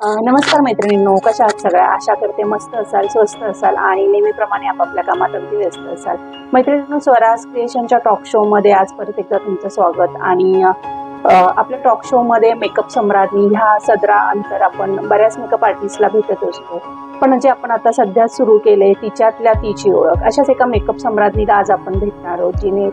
नमस्कार मैत्रिणींनो कशा आहात सगळ्या? आशा करते मस्त असाल स्वस्त असाल आणि नेहमीप्रमाणे आपापल्या कामात अगदी व्यस्त असाल. मैत्रिणींनो स्वराज क्रिएशनच्या टॉक शोमध्ये आज परत एकदा तुमचं स्वागत आणि आपल्या टॉक शोमध्ये मेकअप सम्राज्ञी ह्या सदरा अंतर आपण बऱ्याच मेकअप आर्टिस्टला भेटत असतो. पण जे आपण आता सध्या सुरू केले तिच्यातल्या तिची ओळख अशाच एका मेकअप सम्राज्ञीला आज आपण भेटणार आहोत जिने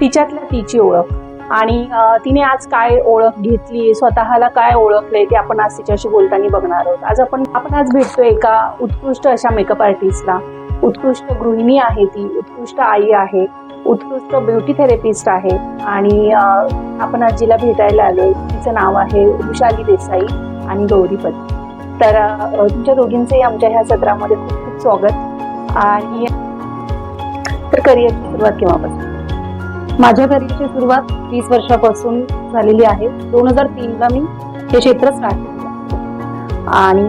तिच्यातल्या तिची ओळख. आणि तिने आज काय ओळख घेतली? स्वतःला काय ओळखले ते आपण आज तिच्याशी बोलताना बघणार आहोत. आज आपण आपण आज भेटतो एका उत्कृष्ट अशा मेकअप आर्टिस्टला उत्कृष्ट गृहिणी आहे ती उत्कृष्ट आई आहे उत्कृष्ट ब्युटी थेरपिस्ट आहे आणि आपण आज जिला भेटायला आलो तिचं नाव आहे वृषाली देसाई आणि गौरीपती तर तुमच्या दोघींचंही आमच्या ह्या सत्रामध्ये खूप खूप स्वागत. आणि तर करिअरची सुरुवात केव्हापासून? माझ्या करिअरची सुरुवात वीस वर्षापासून झालेली आहे. दोन हजार तीनला मी हे क्षेत्र स्टार्ट केलं. आणि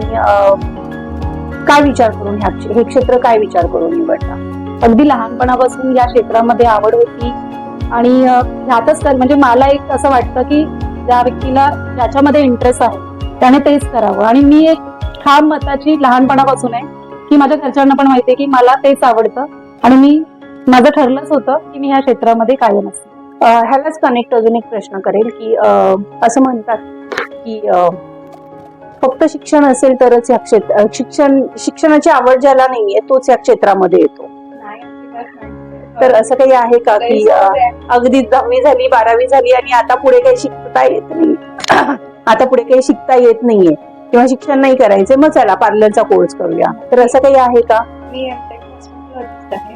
काय विचार करून ह्या हे क्षेत्र काय विचार करून निवडला? अगदी लहानपणापासून या क्षेत्रामध्ये आवड होती. आणि ह्यातच कर म्हणजे मला एक असं वाटतं की ज्या व्यक्तीला ज्याच्यामध्ये इंटरेस्ट आहे त्याने तेच करावं. आणि मी एक ठाम मताची लहानपणापासून आहे की माझ्या घरच्यांना पण माहिती आहे की मला तेच आवडतं. आणि मी माझं ठरलंच होतं की मी ह्या क्षेत्रामध्ये कायम असते ह्यालाच कनेक्ट अजून एक प्रश्न करेल की असं म्हणतात की फक्त शिक्षण असेल तरच या क्षेत्र शिक्षण शिक्षणाची आवड ज्याला नाहीये तोच या क्षेत्रामध्ये येतो. तर असं काही आहे का की अगदी दहावी झाली बारावी झाली आणि आता पुढे काही शिकता येत नाही? आता पुढे काही शिकता येत नाहीये किंवा शिक्षण नाही करायचं मग चला पार्लरचा कोर्स करूया. तर असं काही आहे का? मी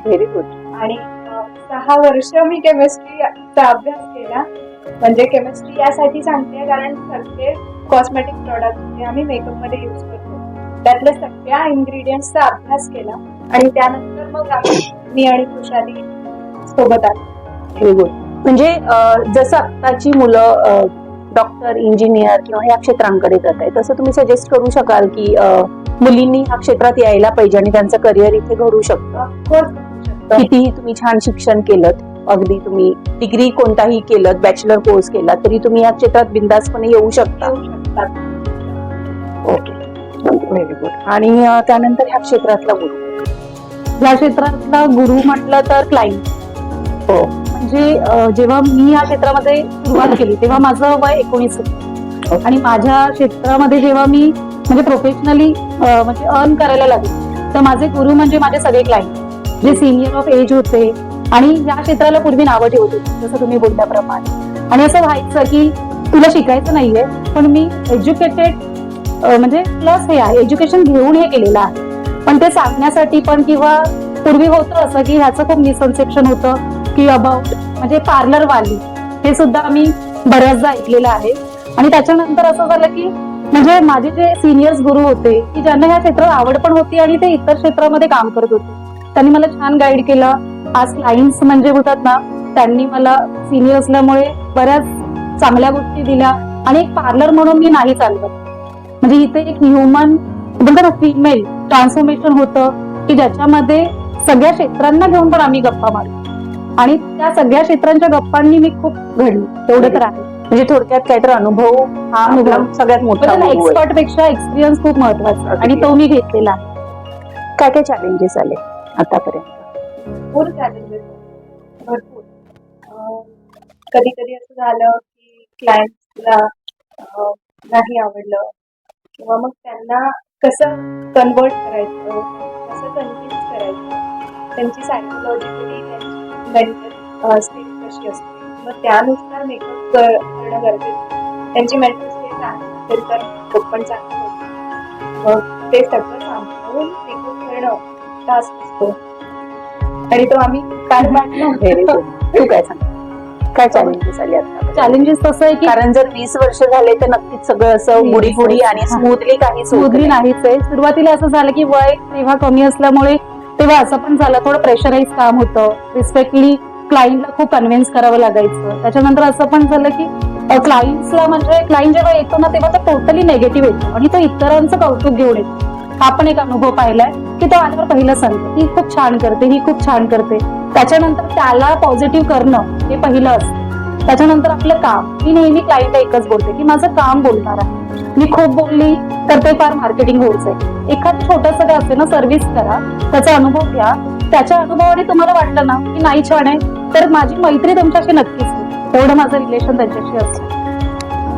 व्हेरी गुड आणि सहा वर्ष मी केमिस्ट्रीचा अभ्यास केला. म्हणजे केमिस्ट्री यासाठी सांगते कारण प्रत्येक कॉस्मेटिक प्रॉडक्ट जे आम्ही मेकअपमध्ये युज करतो त्यातल्या सगळ्या इंग्रेडियंट्सचा अभ्यास केला आणि त्यानंतर मग आम्ही मी आणि खुशाली सोबत आलो. गुड म्हणजे जसं आत्ताची मुलं डॉक्टर इंजिनियर किंवा ह्या क्षेत्रांकडे जात आहे तसं तुम्ही सजेस्ट करू शकाल की मुलींनी ह्या क्षेत्रात यायला पाहिजे आणि त्यांचं करिअर इथे घडू शकतं. करू शकतो कितीही तुम्ही छान शिक्षण केलं अगदी तुम्ही डिग्री कोणताही केलं बॅचलर कोर्स केला तरी तुम्ही या क्षेत्रात बिंदासपणे येऊ शकता. व्हेरी गुड आणि त्यानंतर ह्या क्षेत्रातला गुरु. या क्षेत्रातला गुरु म्हटलं तर क्लाइंट हो. म्हणजे जेव्हा मी या क्षेत्रामध्ये सुरुवात केली तेव्हा माझं वय एकोणीस होतं. आणि माझ्या क्षेत्रामध्ये जेव्हा मी म्हणजे प्रोफेशनली म्हणजे अर्न करायला लागले तर माझे गुरु म्हणजे माझे सगळे क्लायंट जे सिनियर ऑफ एज होते आणि या क्षेत्राला पूर्वी नावं ठेवत जसं तुम्ही बोलल्याप्रमाणे. आणि असं व्हायचं की तुला शिकायचं नाहीये पण मी एज्युकेटेड म्हणजे प्लस हे आहे एज्युकेशन घेऊन हे केलेलं आहे. पण ते सांगण्यासाठी पण किंवा पूर्वी होतं असं की ह्याचं खूप मिसकन्सेप्शन होतं की अबाउट म्हणजे पार्लरवाली हे सुद्धा आम्ही बऱ्याचदा ऐकलेलं आहे. आणि त्याच्यानंतर असं झालं की म्हणजे माझे जे सिनियर्स गुरु होते की ज्यांना ह्या क्षेत्रात आवड पण होती आणि ते इतर क्षेत्रामध्ये काम करत होते. त्यांनी मला छान गाईड केलं. आज क्लायंट्स म्हणजे बोलतात ना त्यांनी मला सिनियर असल्यामुळे बऱ्याच चांगल्या गोष्टी दिल्या. आणि एक पार्लर म्हणून मी नाही चालवत. म्हणजे इथे एक ह्युमन ना फिमेल ट्रान्सफॉर्मेशन होतं की ज्याच्यामध्ये सगळ्या क्षेत्रांना घेऊन पण आम्ही गप्पा मारतो. आणि त्या सगळ्या क्षेत्रांच्या गप्पांनी मी खूप घडली. तेवढं तर आहे. म्हणजे थोडक्यात काहीतरी अनुभव हा सगळ्यात मोठा. एक्सपर्टपेक्षा एक्सपिरियन्स खूप महत्त्वाचा. आणि तो मी घेतलेला आहे. काय काय चॅलेंजेस आले? आतापर्यंत. भरपूर चॅलेंजेस भरपूर. कधी कधी असं झालं की क्लायंट्सला नाही आवडलं किंवा मग त्यांना कसं कन्वर्ट करायचं कसं कन्व्हिन्स करायचं त्यांची सायकोलॉजिकली त्यांची मेंटल स्टेट कशी असते मग त्यानुसार मेकअप करणं गरजेचं त्यांची मेंटल स्टेट चांगली असेल तर मेकअप पण चांगलं मग ते सगळं सांभाळून मेकअप करणं टास्क असतो. आणि तो आम्ही काल तू काय सांग? काय चॅलेंजेस आले आता? चॅलेंजेस तसं आहे की कारण जर वीस वर्ष झाले तर नक्कीच सगळं असं गुडी गुडी. आणि स्मूथली काही स्मूथली नाहीच आहे. सुरुवातीला असं झालं की वय तेव्हा कमी असल्यामुळे तेव्हा असं पण झालं. थोडं प्रेशराईज काम होतं. रिस्पेक्टली क्लायंटला खूप कन्व्हिन्स करावं लागायचं. त्याच्यानंतर असं पण झालं की क्लायंट्सला म्हणजे क्लायंट जेव्हा येतो ना तेव्हा तो टोटली नेगेटिव्ह येतो. आणि तो इतरांचं कौतुक घेऊन येतो. हा पण एक अनुभव पाहिलाय की तो आल्यावर पहिलं सांगतो. ही खूप छान करते ही खूप छान करते. त्याच्यानंतर त्याला पॉझिटिव्ह करणं हे पहिलं असतं. त्याच्यानंतर आपलं काम मी नेहमी क्लायंटला एकच बोलते की माझं काम बोलणार आहे. मी खूप बोलली तर ते फार मार्केटिंग होऊच आहे एखादं छोटस काय असते ना सर्व्हिस करा त्याचा अनुभव घ्या. त्याच्या अनुभवाने तुम्हाला वाटलं ना की नाही छान आहे तर माझी मैत्री तुमच्याशी नक्कीच एवढं माझं रिलेशन त्यांच्याशी असतं.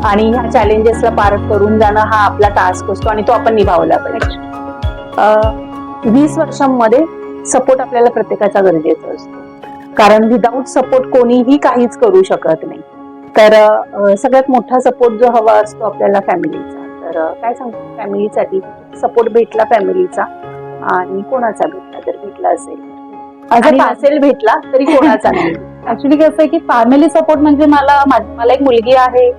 आणि ह्या चॅलेंजेसला पार करून जाणं हा आपला टास्क असतो आणि तो आपण निभावला पाहिजे. वीस वर्षांमध्ये सपोर्ट आपल्याला प्रत्येकाचा गरजेचा असतो. कारण विदाऊट सपोर्ट कोणीही काहीच करू शकत नाही. तर सगळ्यात मोठा सपोर्ट जो हवा असतो आपल्याला फॅमिलीचा तर काय सांगतो फॅमिलीसाठी सपोर्ट भेटला फॅमिलीचा आणि कोणाचा भेटला जर भेटला असेल? आणि असं नसेल भेटला तरी कोणाचा नाही? ऍक्च्युली कसं आहे की फॅमिली सपोर्ट म्हणजे मला मला एक मुलगी आहे.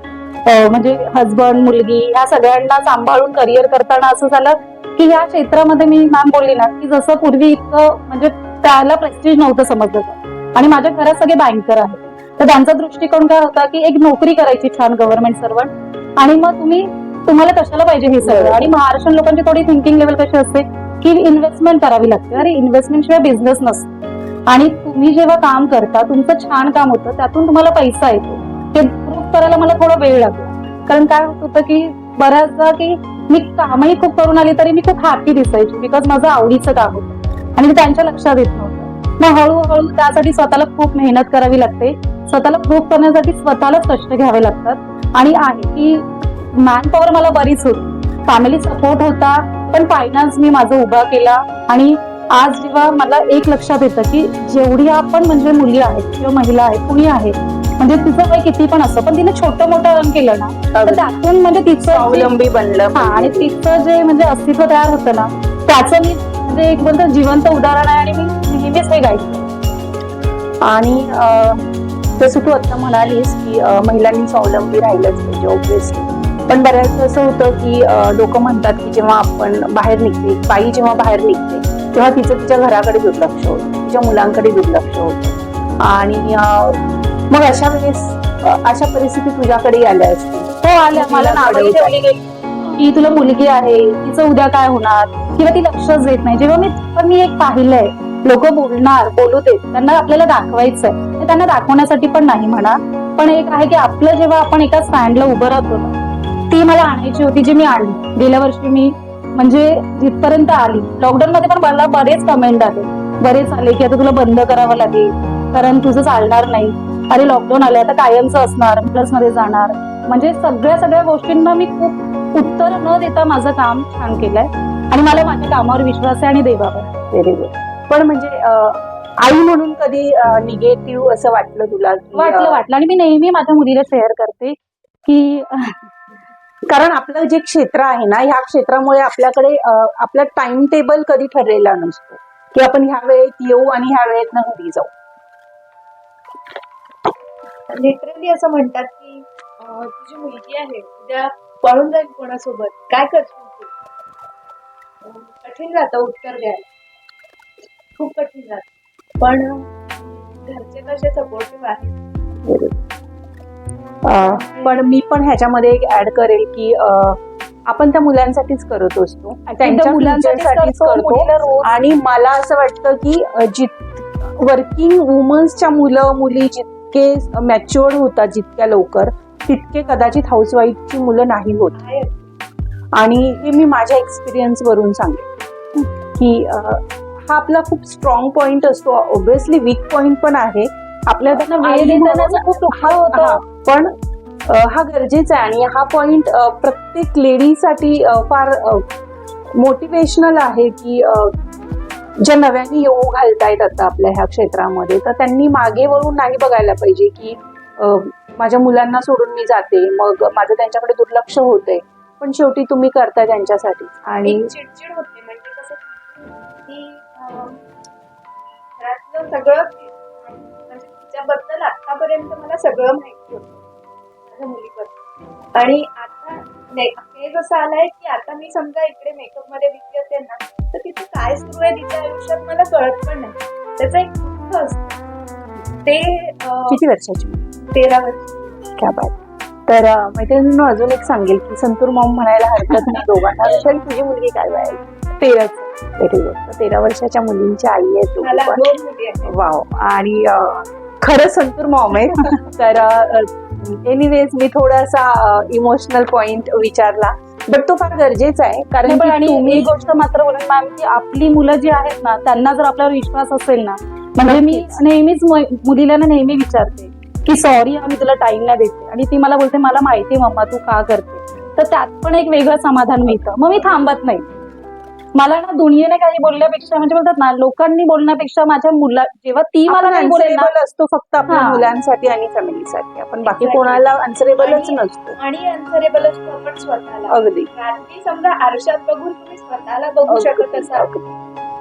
म्हणजे हजबंड मुलगी ह्या सगळ्यांना सांभाळून करिअर करताना असं झालं की ह्या क्षेत्रामध्ये मी मॅम बोलली ना की जसं पूर्वी इतकं म्हणजे त्याला प्रेस्टिज नव्हतं समजलं. आणि माझ्या घरात सगळे बँकर आहेत. तर त्यांचा दृष्टिकोन काय होता की एक नोकरी करायची छान गव्हर्नमेंट सर्वंट आणि मग तुम्ही तुम्हाला कशाला पाहिजे हे सगळं? आणि महाराष्ट्र लोकांची थोडी थिंकिंग लेवल कशी असते? की इन्व्हेस्टमेंट करावी लागते. अरे इन्व्हेस्टमेंट शिवाय बिझनेस नसतो. आणि तुम्ही जेव्हा काम करता तुमचं छान काम होतं त्यातून तुम्हाला पैसा येतो. ते करायला मला थोडा वेळ लागला. कारण काय होत होतं की बऱ्याचदा की मी कामही खूप करून आली तरी मी खूप हॅपी दिसायची बिकॉज माझं आवडीचं काम होतं. आणि ते त्यांच्या लक्षात येत नव्हतं. मग हळूहळू त्यासाठी स्वतःला खूप मेहनत करावी लागते. स्वतःला प्रूफ करण्यासाठी स्वतःलाच कष्ट घ्यावे लागतात. आणि आहे की मॅन पॉवर मला बरीच होती. फॅमिली सपोर्ट होता पण फायनान्स मी माझा उभा केला. आणि आज जेव्हा मला एक लक्षात येतं की जेवढी आपण म्हणजे मुली आहेत किंवा महिला आहेत कुणी आहेत म्हणजे तिचं वय किती पण असतं पण तिने छोटं मोठं केलं ना तर त्यातून म्हणजे तिचं स्वावलंबी बनलं हा आणि तिचं जे म्हणजे अस्तित्व तयार होतं ना त्याचं मी म्हणजे एक बोलतो जिवंत उदाहरण आहे आणि मी नेहमीच हे गायचे आणि अं, जसं तू आता म्हणालीस की महिलांनी स्वावलंबी राहिलंच पाहिजे ऑब्विसली पण बऱ्याच असं होतं की लोक म्हणतात की जेव्हा आपण बाहेर निघते बाई जेव्हा बाहेर निघते तेव्हा तिचं तिच्या घराकडे दुर्लक्ष होतं तिच्या मुलांकडे दुर्लक्ष होतं. आणि मग अशा वेळेस अशा परिस्थिती तुझ्याकडे आल्या असतील? हो आल्या. मला नावही. ठेवली गेली. की तुला मुलगी आहे तिचं उद्या काय होणार? किंवा ती लक्षच देत नाही. जेव्हा मी पण मी एक पाहिलंय. लोक बोलणार बोलू देत. त्यांना आपल्याला दाखवायचंय. ते त्यांना दाखवण्यासाठी पण नाही म्हणा. पण एक आहे की आपलं जेव्हा आपण एका स्टँडला उभं राहतो ना ती मला आणायची होती जी मी आणली. गेल्या वर्षी मी म्हणजे जिथपर्यंत आली. लॉकडाऊन मध्ये पण मला बरेच कमेंट आले. बरेच आले की आता तुला बंद करावं लागेल. कारण तुझं चालणार नाही. अरे लॉकडाऊन आले आता कायमचं असणार प्लसमध्ये जाणार. म्हणजे सगळ्या सगळ्या गोष्टींना मी खूप उत्तर न देता माझं काम छान केलंय. आणि मला माझ्या कामावर विश्वास आहे आणि देवावर व्हेरी गुड पण म्हणजे आई म्हणून कधी निगेटिव्ह असं वाटलं तुला? की वाटलं वाटलं. आणि मी नेहमी माझ्या मुलीला शेअर करते की कारण आपलं जे क्षेत्र आहे ना ह्या क्षेत्रामुळे आपल्याकडे आपला टाइम टेबल कधी ठरलेला नसतो. की आपण ह्या वेळेत येऊ आणि ह्या वेळेत ना घरी जाऊ. लिटरली असं म्हणतात की तुझी मुलगी आहे उद्या पळून जाईल कोणासोबत? काय करशील तू? कठीण जातं उत्तर द्यायला. खूप कठीण जात पण घरचे कसे सपोर्टिव्ह आहेत. पण मी पण ह्याच्यामध्ये एक ऍड करेल की आपण त्या मुलांसाठीच करत असतो. त्यांच्या मुलांसाठीच करतो, आणि मला असं वाटतं की जित वर्किंग वुमन्सच्या मुलं मुली जितके मॅच्युअर्ड होतात जितक्या लवकर तितके कदाचित हाऊसवाईफची मुलं नाही होत. आणि हे मी माझ्या एक्सपिरियन्स वरून सांगेन. की हा आपला खूप स्ट्रॉंग पॉइंट असतो. ऑब्विसली वीक पॉइंट पण आहे. आपल्या त्यांना वेळ देताना खूप दुःख हा होतं. पण हा गरजेचा आहे आणि हा पॉइंट प्रत्येक लेडीसाठी फार मोटिवेशनल आहे की ज्या नव्याने येऊ घालतायत आता आपल्या ह्या क्षेत्रामध्ये तर त्यांनी मागे वळून नाही बघायला पाहिजे की माझ्या मुलांना सोडून मी जाते मग माझं त्यांच्याकडे दुर्लक्ष होते पण शेवटी तुम्ही करताय त्यांच्यासाठी आणि चिडचिड होते म्हणजे कसं की घरातलं सगळं म्हणजे तिच्याबद्दल आतापर्यंत मला सगळं माहिती होतं माझ्या मुलीबद्दल. आणि आता हे जसं आलंय की आता मी समजा इकडे मेकअपमध्ये बिझी असेल ना तर तिथे काय सुरू आहे तिच्या आयुष्यात मला कळत पण नाही. त्याचं एक दुःख असतं. ते किती वर्षाची तेरा वर्ष. क्या बात. तर मैत्रिणींनो अजून एक सांगेल की संतूर मॉम म्हणायला हरकत नाही. दोघांना विचार तुझी मुलगी काय वयाची तेराच. व्हेरी गुड तेरा वर्षाच्या मुलींची आई आहे तू. वाव. आणि खरं संतूर मॉम आहे. तर एनिवेज मी थोडासा इमोशनल पॉइंट विचारला. बट तो फार गरजेचा आहे कारण पण की आणि एक गोष्ट मात्र बोलेन मॅम की आपली मुलं जी आहेत ना त्यांना जर आपल्यावर विश्वास असेल ना म्हणजे मी. नेहमीच मुलीला ना नेहमी विचारते की सॉरी आम्ही तुला टाइम नाही देते. आणि ती मला बोलते मला माहिती मम्मा तू का करते? तर त्यात पण एक वेगळं समाधान मिळतं. मग मी थांबत नाही. मला ना दुनियेने काही बोलण्यापेक्षा म्हणजे बोलतात ना लोकांनी बोलण्यापेक्षा माझ्या मुला जेव्हा ती मला काही बोलेल ना असतो फक्त आपल्या हा. मुलांसाठी आणि फॅमिलीसाठी आपण बाकी Exactly. कोणाला अन्सरेबलच आणि- नसतो आणि अन्सरेबल असतो आपण स्वतःला अगदी समजा आरशात बघून तुम्ही स्वतःला बघू शकत असाल अगदी.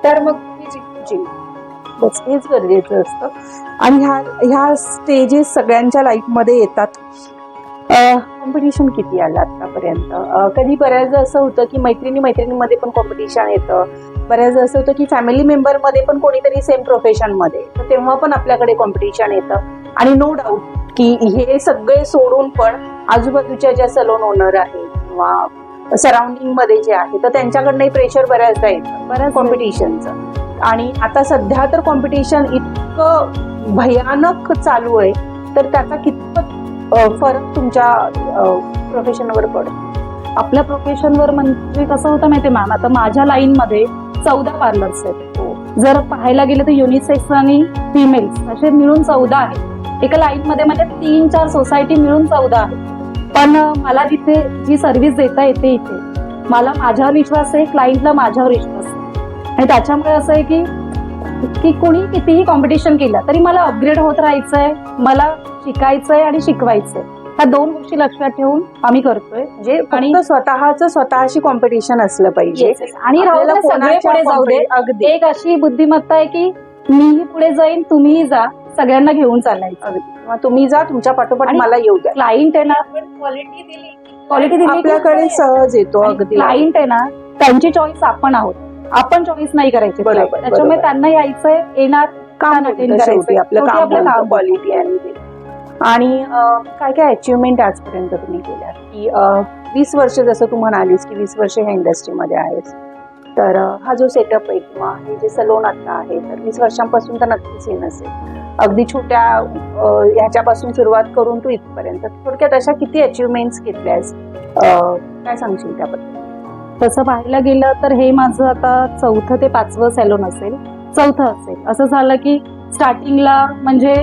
तर मग तुम्ही जिंकता. जी. बस हेच गरजेचं असतं आणि ह्या ह्या स्टेजेस सगळ्यांच्या लाईफमध्ये येतात कॉम्पिटिशन किती आलं आतापर्यंत? कधी बऱ्याचदा असं होतं की मैत्रिणी मैत्रिणीमध्ये पण कॉम्पिटिशन येतं. बऱ्याचदा असं होतं की फॅमिली मेंबरमध्ये पण कोणीतरी सेम प्रोफेशनमध्ये तर तेव्हा पण आपल्याकडे कॉम्पिटिशन येतं. आणि नो डाऊट की हे सगळे सोडून पण आजूबाजूच्या ज्या सलोन ओनर आहेत किंवा सराउंडिंगमध्ये जे आहे तर त्यांच्याकडनंही प्रेशर बऱ्याचदा येतं. बऱ्याच कॉम्पिटिशनचं आणि आता सध्या तर कॉम्पिटिशन इतकं भयानक चालू आहे तर त्याचा कितपत फरक तुमच्या प्रोफेशनवर पडतो. आपल्या प्रोफेशनवर म्हणजे कसं होतं माहितीये मॅम आता माझ्या लाईनमध्ये चौदा पार्लर्स आहेत. जर पाहायला गेलं तर युनिसेक्स आणि फिमेल्स असे मिळून चौदा आहेत. एका लाईनमध्ये म्हणजे तीन चार सोसायटी मिळून चौदा आहेत. पण मला तिथे जी सर्व्हिस देता येते इथे मला माझ्यावर विश्वास आहे क्लायंटला माझ्यावर विश्वास आहे. आणि त्याच्यामुळे असं आहे की की कोणी कितीही कॉम्पिटिशन केलं तरी मला अपग्रेड होत राहायचंय मला शिकायचंय आणि शिकवायचंय. ह्या दोन गोष्टी लक्षात ठेवून आम्ही करतोय. म्हणजे आणि- फक्त स्वतःच स्वतःशी कॉम्पिटिशन असलं पाहिजे. आणि सगळे पुढे जाऊ दे. अगदी. एक अशी बुद्धिमत्ता आहे की मीही पुढे जाईन तुम्हीही जा. सगळ्यांना घेऊन चालायचं. तुम्ही जा तुमच्या पाठोपाठ मला येऊ द्या. क्लायंट आहे ना क्वालिटी दिली क्वालिटी दिली आपल्याकडे सहज येतो अगदी. क्लायंट आहे ना त्यांची चॉईस आपण आहोत. आपण चॉईस नाही करायची बरोबर. त्याच्यामुळे बरोबर. त्यांना यायचंय येणार काम attend होतं करायचंय. शेवटी आपलं शेवटी काम आपलं बोलतं, काम. क्वालिटी आणि ते आणि अं, काय काय अचिव्हमेंट आजपर्यंत तुम्ही केल्या की अं, वीस वर्ष जसं तू म्हणालीस की वीस वर्ष ह्या इंडस्ट्रीमध्ये आहेस तर अं, हा जो सेटअप आहे किंवा हे जे सलोन आता आहे तर वीस वर्षांपासून तर नक्कीच हे नसेल अगदी छोट्या अं, ह्याच्यापासून सुरुवात करून तू इथपर्यंत थोडक्यात अशा किती अचिव्हमेंट्स घेतल्यास अं, काय सांगशील त्याबद्दल तसं पाहायला गेलं तर हे माझं आता चौथं ते पाचवं सॅलोन असेल. चौथं असेल. असं झालं की स्टार्टिंगला म्हणजे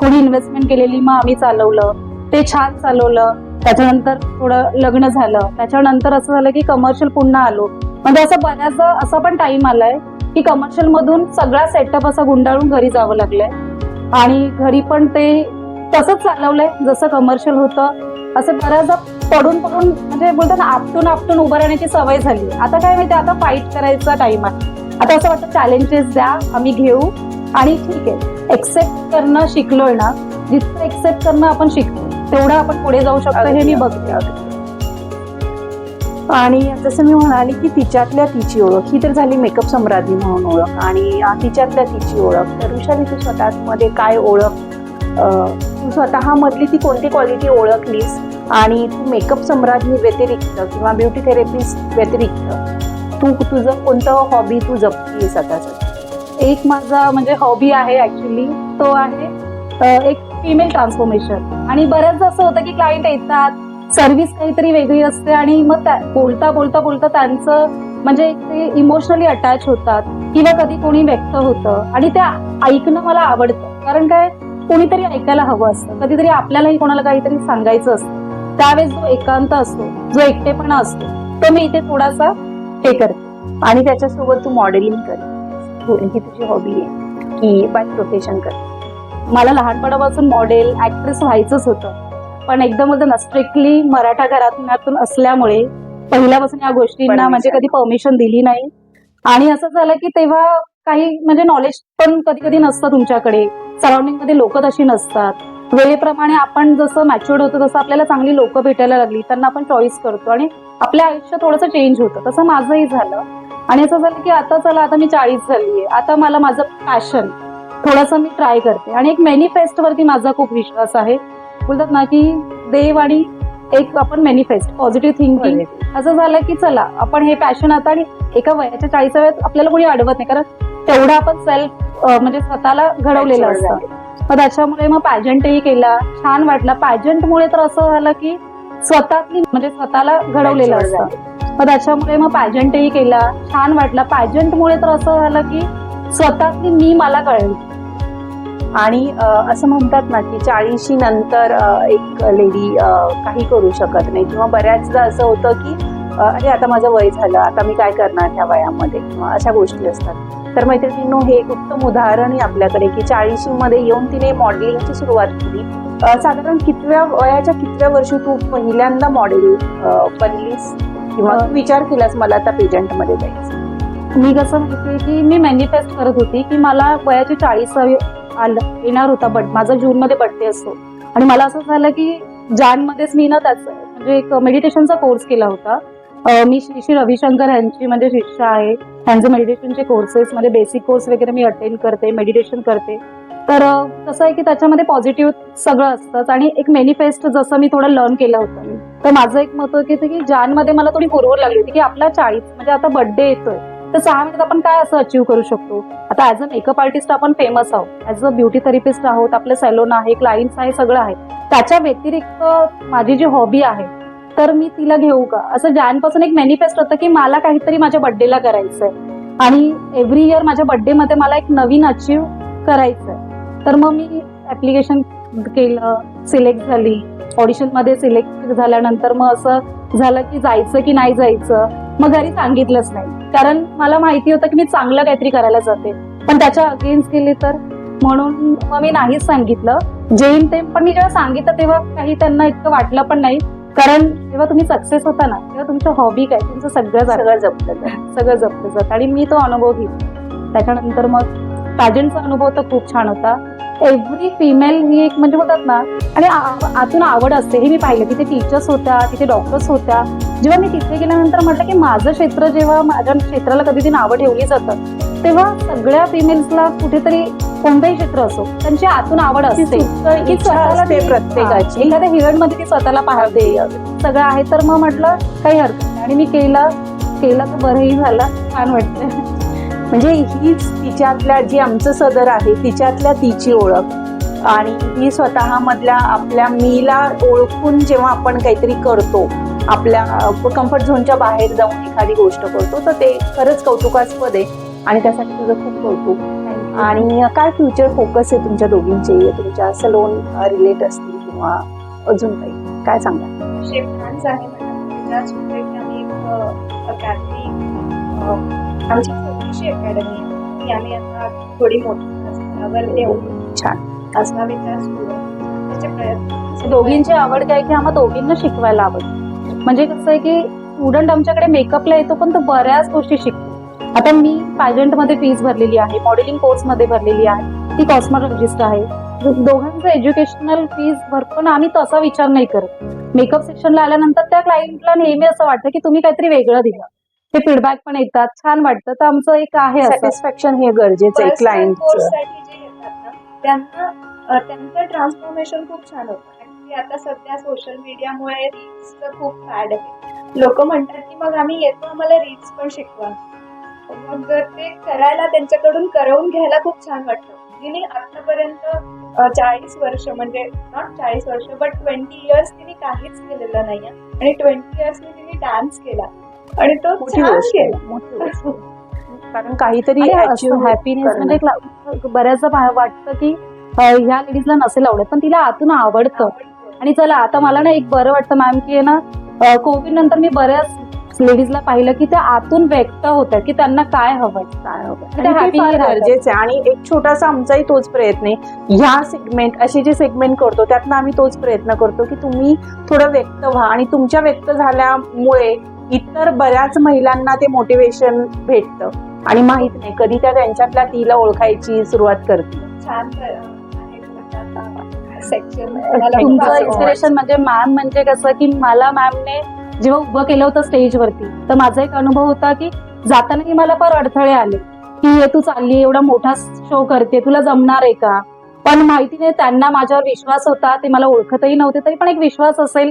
कोणी इन्व्हेस्टमेंट केलेली मग आम्ही चालवलं. ते छान चालवलं. त्याच्यानंतर थोडं लग्न झालं. त्याच्यानंतर असं झालं की कमर्शियल पुन्हा आलो. म्हणजे असं बऱ्याचदा असा पण टाइम आलाय की कमर्शियल मधून सगळा सेटअप असा गुंडाळून घरी जावं लागलंय. आणि घरी पण ते तसंच चालवलंय. जसं कमर्शियल होतं असं बऱ्याचदा पडून पडून म्हणजे बोलतात ना आपटून आपटून उभं राहण्याची सवय झाली. आता काय माहिती आता फाईट करायचा टाइम आहे. आता असं वाटतं चॅलेंजेस द्या आम्ही घेऊ. आणि ठीक आहे एक्सेप्ट करणं शिकलोय ना जितकं एक्सेप्ट करणं आपण शिकतो तेवढं आपण पुढे जाऊ शकतो हे मी बघते. आणि जसं मी म्हणाले की तिच्यातल्या तिची ओळख ही तर झाली मेकअप सम्राज्ञी म्हणून ओळख. आणि तिच्यातल्या तिची ओळख. तर ऋषाली तू स्वतः मध्ये काय ओळख तू स्वतः मधली ती कोणती क्वालिटी ओळखलीस? आणि तू मेकअप सम्राज्ञी व्यतिरिक्त किंवा ब्युटी थेरपिस्ट व्यतिरिक्त तू तुझं कोणतं हॉबी तू जपतीस स्वतःचं एक माझा म्हणजे हॉबी आहे ॲक्च्युली तो आहे एक फिमेल ट्रान्सफॉर्मेशन आणि बऱ्याचदा असं होतं की क्लायंट येतात सर्व्हिस काहीतरी वेगळी असते आणि मग त्या- बोलता बोलता बोलता त्यांचं म्हणजे ते इमोशनली अटॅच होतात किंवा कधी कोणी व्यक्त होतं. आणि ते ऐकणं मला आवडतं. कारण काय? कोणीतरी ऐकायला हवं असतं. कधीतरी आपल्यालाही कोणाला काहीतरी सांगायचं असतं. त्यावेळेस जो एकांत असतो जो एकटेपणा असतो तो मी इथे थोडासा हे करते. आणि त्याच्यासोबत तू मॉडेलिंग कर. ही तुझी हॉबी आहे. की बाय प्रोफेशन कर. मला लहानपणापासून मॉडेल ऍक्ट्रेस व्हायचंच होतं. पण एकदम स्ट्रिक्टली मराठा घरातून असल्यामुळे पहिल्यापासून या गोष्टींना म्हणजे कधी परमिशन दिली नाही. आणि असं झालं की तेव्हा काही म्हणजे नॉलेज पण कधी कधी नसतं तुमच्याकडे. सराउंडिंगमध्ये लोक तशी नसतात. वेळेप्रमाणे आपण जसं मॅच्युअर्ड होतो तसं आपल्याला चांगली लोक भेटायला लागली त्यांना आपण चॉईस करतो आणि आपलं आयुष्य थोडंसं चेंज होतं. तसं माझंही झालं. आणि असं झालं की आता चला आता मी चाळीस झालीये. आता मला माझं पॅशन थोडंसं मी ट्राय करते. आणि एक मॅनिफेस्ट वरती माझा खूप विश्वास आहे. बोलतात ना की देव आणि एक आपण मॅनिफेस्ट पॉझिटिव्ह थिंकिंग असं झालं की चला आपण हे पॅशन आता आणि एका वयाच्या चाळीस आपल्याला कोणी अडवत नाही. कारण तेवढं आपण सेल्फ म्हणजे स्वतःला घडवलेलं असतं. मग त्याच्यामुळे मग पॅजंटही केला. छान वाटलं. पॅजंटमुळे तर असं झालं की स्वतःतली म्हणजे स्वतःला घडवलेलं असतं. मग त्याच्यामुळे मग पॅजंटही केला. छान वाटलं. पॅजंटमुळे तर असं झालं की स्वतःतली मी मला कळली. आणि असं म्हणतात ना की चाळीशी नंतर एक लेडी काही करू शकत नाही. किंवा बऱ्याचदा असं होतं की अरे आता माझं वय झालं. आता मी काय करणार ह्या वयामध्ये? किंवा अशा गोष्टी असतात. तर मैत्रिणींनो हे एक उत्तम उदाहरण आहे आपल्याकडे की चाळीशी मध्ये येऊन तिने मॉडेलिंगची सुरुवात केली. साधारण कितव्या वयाच्या कितव्या वर्षी तू पहिल्यांदा मॉडेल बनलीस? किंवा विचार केलास मला आता पेजंटमध्ये जायचं? मी कसं म्हणते की मी मॅनिफेस्ट करत होती की मला वयाची चाळीसावी आलं येणार होता बट माझा जून मध्ये बर्थडे असतो. आणि मला असं झालं की जान मध्येच मी ना त्याच म्हणजे एक मेडिटेशनचा कोर्स केला होता. मी श्री श्री रविशंकर यांची म्हणजे शिष्य आहे. त्यांचे मेडिटेशनचे कोर्सेस मध्ये बेसिक कोर्स वगैरे मी अटेंड करते मेडिटेशन करते. तर कसं आहे की त्याच्यामध्ये पॉझिटिव्ह सगळं असतंच आणि एक मेनिफेस्ट जसं मी थोडं लर्न केलं होतं तर माझं एक मत होतं की ज्यांमध्ये मला थोडी हुरहुर लागली होती की आपला चाळीस म्हणजे आता बर्थडे येतोय. तर सहा महिन्यात आपण काय असं अचीव्ह करू शकतो? आता ऍज अ मेकअप आर्टिस्ट आपण फेमस आहोत. ऍज अ ब्युटी थेरपिस्ट आहोत. आपलं सॅलोन आहे क्लायंट्स आहे सगळं आहे. त्याच्या व्यतिरिक्त माझी जी हॉबी आहे तर मी तिला घेऊ का? असं जॅनपासून एक मॅनिफेस्ट होतं की मला काहीतरी माझ्या बर्थडेला करायचंय. आणि एव्हरी इयर माझ्या birthday मध्ये मला एक नवीन अचीव करायचंय. तर मग मी ऍप्लिकेशन केलं सिलेक्ट झाली. ऑडिशनमध्ये सिलेक्ट झाल्यानंतर मग असं झालं की जायचं की नाही जायचं मग घरी सांगितलंच नाही. कारण मला माहिती होतं की मी चांगलं काहीतरी करायला जाते. पण त्याच्या अगेन्स्ट गेली तर? म्हणून मग मी नाहीच सांगितलं. जेईन ते पण मी जेव्हा सांगितलं तेव्हा काही त्यांना इतकं वाटलं पण नाही. कारण जेव्हा तुम्ही सक्सेस होता ना तेव्हा तुमचं हॉबी काय तुमचं सगळं. सगळं जपलं जातं. सगळं जपलं जातं आणि मी तो अनुभव घेतला त्याच्यानंतर मग पॅजंटचा अनुभव तर खूप छान होता एव्हरी फिमेल ही एक म्हणजे बोलतात ना आणि आतून आवड असते. हे मी पाहिलं. तिथे टीचर्स होत्या तिथे डॉक्टर्स होत्या. जेव्हा मी तिथे गेल्यानंतर म्हटलं की माझं क्षेत्र जेव्हा माझ्या क्षेत्राला कधी ती नावं ठेवली जातात तेव्हा सगळ्या फिमेल्सला कुठेतरी कोणतंही क्षेत्र असो त्यांची आतून आवड असते. स्वतःला ती- प्रत्येकाची. एखाद्या हिरणमध्ये ती स्वतःला पाहते सगळं आहे तर मग म्हटलं काही हरकत नाही. आणि मी केलं केलं तर बरंही झालं. छान वाटतं म्हणजे हीच तिच्यातल्या जी आमचं सदर आहे तिच्यातल्या तिची ओळख. आणि ही स्वतः मधल्या आपल्या मीला ओळखून जेव्हा आपण काहीतरी करतो आपल्या कम्फर्ट झोनच्या बाहेर जाऊन एखादी गोष्ट करतो तर ते खरंच कौतुकास्पद आहे आणि त्यासाठी तुझं खूप कौतुक. आणि काय फ्युचर फोकस आहे तुमच्या दोघींचे? तुमच्या सलोन रिलेट असतील किंवा अजून काही? काय सांगा शेफ आहे मॅडम त्याच्याच की आम्ही एक अकॅडमी आमची छोटीशी अकॅडमी आहे. ती आम्ही आता थोडी मोठी स्तरावर छान असा विचार सुरू आहे त्याचे प्रयत्न दोघींची आवड काय की आम्हाला दोघींना शिकवायला आवड. म्हणजे कसं आहे की स्टुडंट आमच्याकडे मेकअपला येतो पण तो बऱ्याच गोष्टी शिकतो. आता मी पायजंटमध्ये फीस भरलेली आहे मॉडेलिंग कोर्समध्ये भरलेली आहे ती कॉस्मॉलॉजिस्ट आहे. दोघांचं एज्युकेशनल फीस भर पण आम्ही तसा विचार नाही करत. मेकअप सेक्शनला आल्यानंतर त्या क्लायंटला नेहमी असं वाटतं की तुम्ही काहीतरी वेगळं दिलं. ते फीडबॅक पण येतात. छान वाटतं. तर आमचं एक आहे सॅटिस्फॅक्शन हे गरजेचं आहे क्लायंट course साठी जे येतात ना त्यांना त्यांचं ट्रान्सफॉर्मेशन खूप छान होतं. आणि ते आता सध्या सोशल मीडियामुळे रील्सचं खूप फॅड आहे. लोक म्हणतात की मग आम्ही येतो आम्हाला रील्स पण शिकवा. मग ते करायला त्यांच्याकडून करवून घ्यायला खूप छान वाटतं. तिने आतापर्यंत चाळीस वर्ष म्हणजे नॉट चाळीस वर्ष बट ट्वेंटी इयर्स तिने काहीच केलेलं नाहीये. आणि ट्वेंटी इयर्सने तिने डान्स केला. आणि तो मोठी गोष्ट आहे, मोठी गोष्ट आहे. कारण काहीतरी हॅपीनेस. म्हणजे बऱ्याचदा पा- वाटतं की अ, ह्या लेडीजला नसेल आवडत पण तिला आतून आवडतं आणि चला आता मला ना एक बरं वाटतं मॅम की आहे ना कोविड नंतर मी बऱ्याच लेडीजला पाहिलं की त्या आतून व्यक्त होत्या की त्यांना काय हवंय काय हवं. ते आणि ते happy फार राहतात. गरजेचं आहे आणि एक छोटासा आमचाही तोच प्रयत्न आहे ह्या सेगमेंट असे जे सेगमेंट करतो त्यातनं आम्ही तोच प्रयत्न करतो की तुम्ही थोडं व्यक्त व्हा आणि तुमच्या व्यक्त झाल्यामुळे इतर बऱ्याच महिलांना ते मोटिवेशन भेटतं. आणि माहीत नाही कधी त्या त्यांच्यातल्या तिला ओळखायची सुरुवात करते तुमचं इन्स्पिरेशन म्हणजे मॅम म्हणजे कसं की मला मॅमने जेव्हा उभं केलं होतं स्टेजवरती तर माझा एक अनुभव होता की जातानाही मला फार अडथळे आले. की हे तू चालली एवढा मोठा शो करते तुला जमणार आहे का? पण माहिती नाही त्यांना माझ्यावर विश्वास होता ते मला ओळखतही नव्हते तरी पण एक विश्वास असेल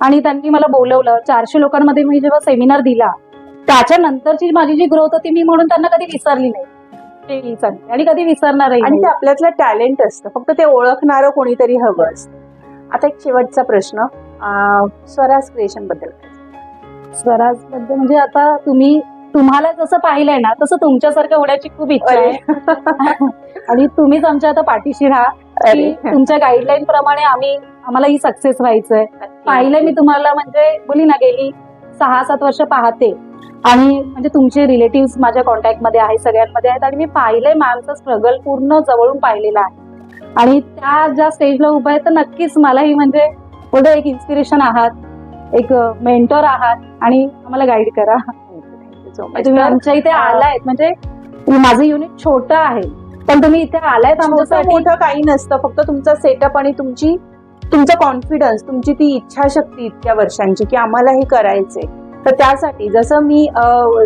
आणि त्यांनी मला बोलवलं. चारशे लोकांमध्ये मी जेव्हा सेमिनार दिला त्याच्यानंतरची माझी जी ग्रोथ होती मी म्हणून त्यांना कधी विसरली नाही. ते सांगते आणि कधी विसरणारही आणि. ते आपल्यातलं टॅलेंट असतं. फक्त ते ओळखणारं कोणीतरी हवं असतं. आता एक शेवटचा प्रश्न. स्वराज क्रिएशनबद्दल? स्वराजबद्दल म्हणजे आता तुम्ही तुम्हाला जसं पाहिलंय ना तसं तुमच्यासारखं होण्याची खूप इच्छा आहे. आणि तुम्हीच आमच्या आता पाठीशी राहा. तुमच्या गाईडलाईन प्रमाणे आम्ही आम्हाला ही सक्सेस व्हायचंय. पाहिलंय मी तुम्हाला म्हणजे बोली ना गेली सहा सात वर्ष पाहते. आणि म्हणजे तुमचे रिलेटिव्ह माझ्या कॉन्टॅक्टमध्ये आहेत सगळ्यांमध्ये आहेत आणि मी पाहिलंय मॅमचं स्ट्रगल पूर्ण जवळून पाहिलेलं आहे. आणि त्या ज्या स्टेजला उभं आहे तर नक्कीच मलाही म्हणजे बोलतो एक इन्स्पिरेशन आहात एक मेंटॉर आहात आणि आम्हाला गाईड करा. much. तुम्ही आमच्या इथे आलायत म्हणजे माझं युनिट छोटं आहे पण तुम्ही इथे आलायत आमच्यासाठी. मोठं काही नसतं फक्त तुमचा सेटअप आणि तुमची तुमचा कॉन्फिडन्स तुमची ती इच्छाशक्ती इतक्या वर्षांची की आम्हाला हे करायचंय. तर त्यासाठी जसं मी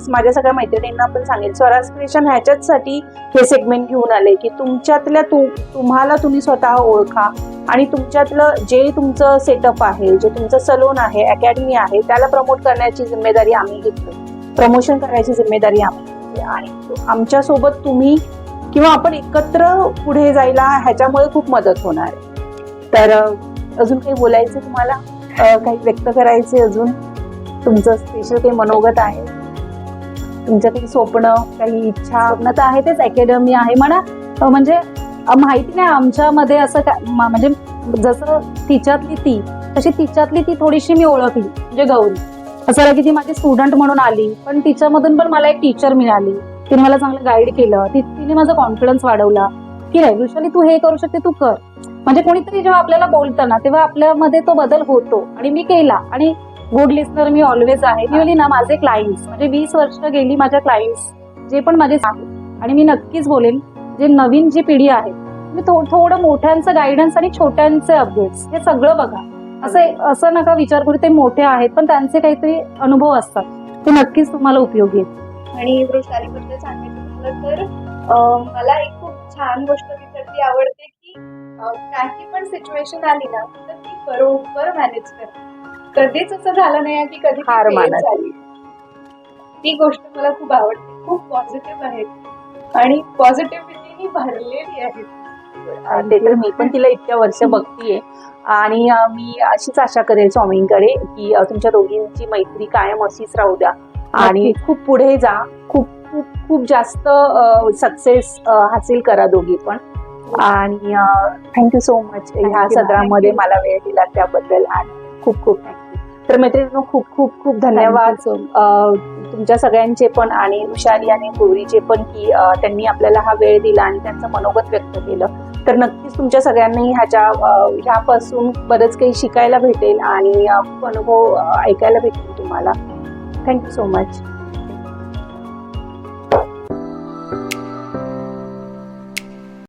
माझ्या सगळ्या मैत्रिणींना पण सांगेल स्वराज क्रिएशन ह्याच्याचसाठी हे सेगमेंट घेऊन आले की तुमच्यातल्या तु तुम्हाला तुम्ही स्वतः ओळखा आणि तुमच्यातलं जे तुमचं सेटअप आहे जे तुमचं सलोन आहे अकॅडमी आहे त्याला प्रमोट करण्याची जिम्मेदारी आम्ही घेतली. प्रमोशन करायची जिम्मेदारी आम्ही घेतली आणि आमच्यासोबत तुम्ही किंवा आपण एकत्र पुढे जायला ह्याच्यामुळे खूप मदत होणार आहे. तर अजून काही बोलायचं तुम्हाला? काही व्यक्त करायचे अजून? तुमचं स्पेशल काही मनोगत आहे? तुमच्या काही स्वप्न काही इच्छा? स्वप्न तर आहे तेच अकॅडमी आहे म्हणा. म्हणजे माहिती नाही आमच्यामध्ये असं काय म्हणजे जसं तिच्यातली ती तशी तिच्यातली ती थोडीशी मी ओळखली म्हणजे गौरी. असं की ती माझी स्टुडंट म्हणून आली पण तिच्यामधून पण मला एक टीचर मिळाली. तिने मला चांगलं गाईड केलं. तिने माझा कॉन्फिडन्स वाढवला. की नाही वृषाली तू हे करू शकते तू कर. म्हणजे कोणीतरी जेव्हा आपल्याला बोलतं ना तेव्हा आपल्यामध्ये तो बदल होतो. आणि मी केला. आणि गुड लिस्नर मी ऑलवेज आहे. मी ना माझे क्लायंट्स म्हणजे वीस वर्ष गेली माझ्या क्लायंट्स जे पण माझे आहेत. आणि मी नक्कीच बोलेन जे नवीन जी पिढी आहे तुम्ही थो- थोडं मोठ्यांचं गायडन्स आणि छोट्यांचे अपडेट्स हे सगळं बघा. असं असं नका विचार करू ते मोठे आहेत पण त्यांचे काहीतरी अनुभव असतात. ते नक्कीच तुम्हाला उपयोगी आहेत. आणि वृषालीबद्दल सांगायचं तर मला एक खूप छान गोष्ट तिकडची आवडते काही पण सिच्युएशन आली ना तर ती बरोबर मॅनेज करते. कधीच असं झालं नाही की कधी हार मानत झाली. ती गोष्ट मला खूप आवडते. खूप पॉझिटिव्ह आहे. आणि पॉझिटिव्हिटीनी भरलेली आहे. ते तर मी पण तिला इतक्या वर्ष बघतीये. आणि मी अशीच आशा करेल स्वामींकडे की तुमच्या दोघींची मैत्री कायम अशीच राहू द्या. आणि खूप पुढे जा. खूप खूप खूप जास्त सक्सेस हासिल करा दोघी पण. आणि थँक्यू सो मच ह्या सगळ्यामध्ये मला वेळ दिला त्याबद्दल आणि खूप खूप थँक्यू तर मैत्रिणी खूप खूप खूप धन्यवाद. तुमच्या सगळ्यांचे पण आणि विशाली आणि गौरीचे पण की त्यांनी आपल्याला हा वेळ दिला आणि त्यांचं मनोगत व्यक्त केलं. तर नक्कीच तुमच्या सगळ्यांनाही ह्याच्या ह्यापासून बरंच काही शिकायला भेटेल आणि अनुभव ऐकायला भेटेल तुम्हाला. Thank you so much